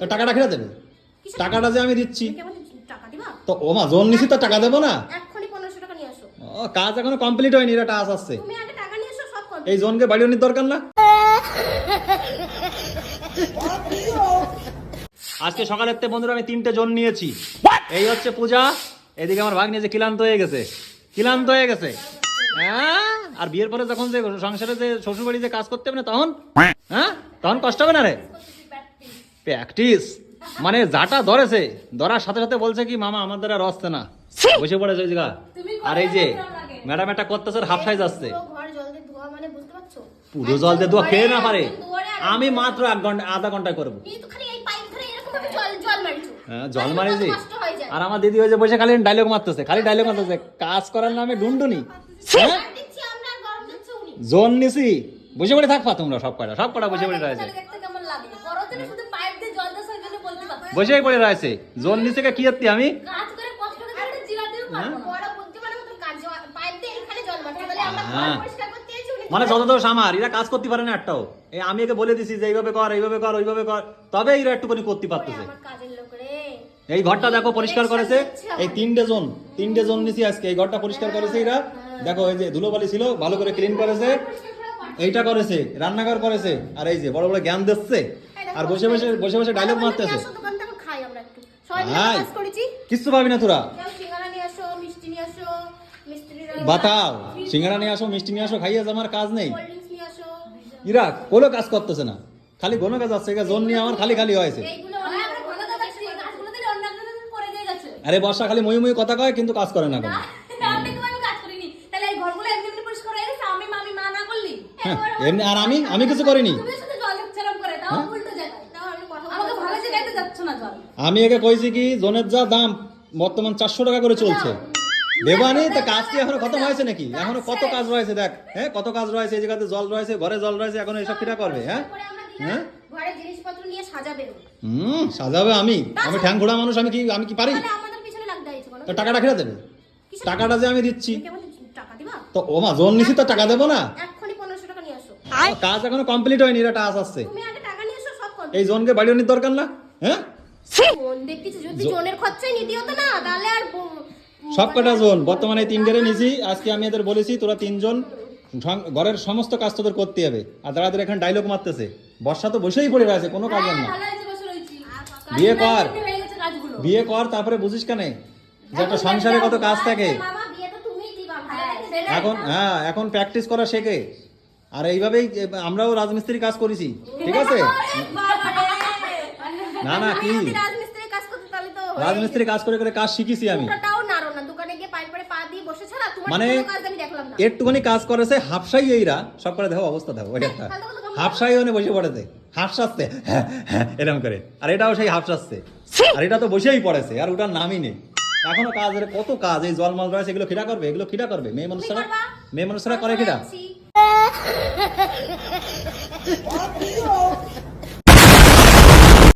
তো টাকাটা খেলে দেবে। টাকাটা যে আমি দিচ্ছি। তো ও মা জোন নিছি তো টাকা দেবো না? এক্ষুনি পনেরোশো টাকা নিয়ে আসো। ও কাজ এখনও কমপ্লিট হয়নি এটা টাস আসছে। তুমি আগে টাকা নিয়ে এসো সব করবে এই জোনকে বাড়ি নিতে দরকার না? আজকে সকালের থেকে বন্ধুরা আমি তিনটে জোন নিয়েছি। এই হচ্ছে পূজা এদিকে আমার ভাগ নিয়েছে ক্লান্ত হয়ে গেছে। ক্লান্ত হয়ে গেছে। হ্যাঁ? আর বিয়ের পরে যখন যে সংসারে যে শ্বশুর বাড়িতে কাজ করতে হবে না তখন? হ্যাঁ? তখন কষ্ট হবে না রে? প্র্যাকটিস মানে যাটা ধরেছে ধরার সাথে সাথে বলছে কি মামা আমার দ্বারা রসছে না। বসে পড়েছে ওই জায়গা। আর এই যে ম্যাডাম একটা করতেছে হাফ সাইজ আসছে। পুরো জল দিয়ে ধোয়া মানে বুঝতে পারছ? পুরো জল দিয়ে দোয়া খেয়ে না পারে। আমি মাত্র এক ঘণ্টা আধা ঘন্টায় করব। এই তো খালি এই পাইপ ধরে এরকম ভাবে জল জল মারছো। হ্যাঁ, জল হয়ে আর আমার দিদি হয়েছে বসে খালি ডায়লগ মারতেছে খালি ডায়লগ মারতেছে। কাজ করার নামে ডুনডুনি হ্যাঁ? জোন নিছি। বসে পড়ে থাকবা তোমরা সব কটা সব কটা বসে পড়ে রয়েছে। জল বসেই পড়ে রয়েছে। জোন নিছে কে কি হচ্ছে আমি? জল হ্যাঁ। এসেছি উনি। মানে যত দোষ আমার এরা কাজ করতে পারে না একটাও। এই আমি একে বলে দিছি যে এইভাবে কর এইভাবে কর ওইভাবে কর। তবে এরা একটুখানি করতে পারতেছে। আমার কাজের লোক রে। এই ঘরটা দেখো পরিষ্কার করেছে। এই তিনটে জোন তিনটে জোন নিছি আজকে। এই ঘরটা পরিষ্কার করেছে এরা। দেখো এই যে ধুলোবালি ছিল ভালো করে ক্লিন করেছে। এইটা করেছে রান্নাঘর করেছে। আর এই যে বড় বড় জ্ঞান দিচ্ছে। আর বসে বসে বসে বসে ডায়লগ মারতেছে। দোকান থেকে খাই আমরা একটু। সবাই মিলে কাজ করেছি কিচ্ছু পাবি না তোরা? সিঙ্গারা নিয়ে আসো মিষ্টি নিয়ে আসো বাতাও সিঙ্গারা নিয়ে আসো মিষ্টি নিয়ে আসো খাইয়ে আমার কাজ নেই। ইরা কোনো কাজ করতেছে না। খালি কোনো কাজ আসছে জোন নিয়ে আমার খালি খালি হয়েছে। আছে আরে বর্ষা খালি মই মই কথা কয় কিন্তু কাজ করে না কোনো। আমি তো আমি কাজ করিনি। তাহলে এই ঘরগুলো এমনি এমনি পরিষ্কার গেছে আমি মামি মা না করলি? হ্যাঁ, এমনি আর আমি আমি কিছু করিনি তুমি শুধু জল ছেড়ম করে দাও উল্টো জায়গায় তাও আমি কথা আমাকে ভালো জায়গায় যাচ্ছ না জল আমি একে কইছি কি জোনের যা দাম বর্তমান চারশো টাকা করে চলছে। দেবানি তা কাজ কি এখনও খতম হয়েছে নাকি? এখনও কত কাজ রয়েছে দেখ হ্যাঁ? কত কাজ রয়েছে এই জায়গাতে জল রয়েছে ঘরে জল রয়েছে এখন এসব কিরা করবে হ্যাঁ? হ্যাঁ? হুম সাজাবে আমি? আমি ঠ্যাং ঘোড়া মানুষ আমি কি আমি কি পারি? তো টাকাটা খেলে দেবে? টাকাটা যে আমি দিচ্ছি। তো ও মা জোন নিছি তো টাকা দেবো না? কাজ এখনও কমপ্লিট হয়নি এটা টাস আসছে। এই জোনকে বাড়ি দরকার না হ্যাঁ? ফোন দেখতেছি যদি জোনের খরচাই নিতে হতো না তাহলে আর সব কটা জোন। বর্তমানে তিনজনে নিছি আজকে আমি এদের বলেছি তোরা তিনজন ঘরের সমস্ত কাজ তোদের করতে হবে। আর তারা তোদের এখানে ডায়লগ মারতেছে বর্ষা তো বসেই পড়ে রয়েছে কোনো কাজ না রয়েছি। বিয়ে কর। হয়ে বিয়ে কর তারপরে বুঝিস কেনে? যে একটা সংসারে কত কাজ থাকে। মামা বিয়ে তো তুমিই দিবা ভাই এখন হ্যাঁ এখন প্র্যাকটিস করা শেখে। আর এইভাবেই আমরাও রাজমিস্ত্রি কাজ করেছি। ঠিক আছে? না না কি রাজমিস্ত্রির কাজ করতে তাহলে তো রাজমিস্ত্রি কাজ করে করে কাজ শিখেছি আমি। ওটাও নাড়ো না দোকানে গিয়ে পায়ে পরে পা দিয়ে বসে ছাড়া তোমার মানে কাজ আমি দেখলাম না। একটুখানি কাজ করেছে হাফসাই এইরা। সব করে দেখো অবস্থা দেখো ওই একটা। হাফসাই ওনে বসে পড়েছে হাফসাচ্ছে হ্যাঁ হ্যাঁ এরকম করে। আর এটাও সেই হাফসাচ্ছে। আর এটা তো বসেই পড়েছে আর ওটার নামই নেই। এখনও কাজের কত কাজ এই জলমল রয়েছে এগুলো খিরা করবে এগুলো খিটা করবে। মেয়ে মানুষরা মেয়ে মানুষরা করে আছি।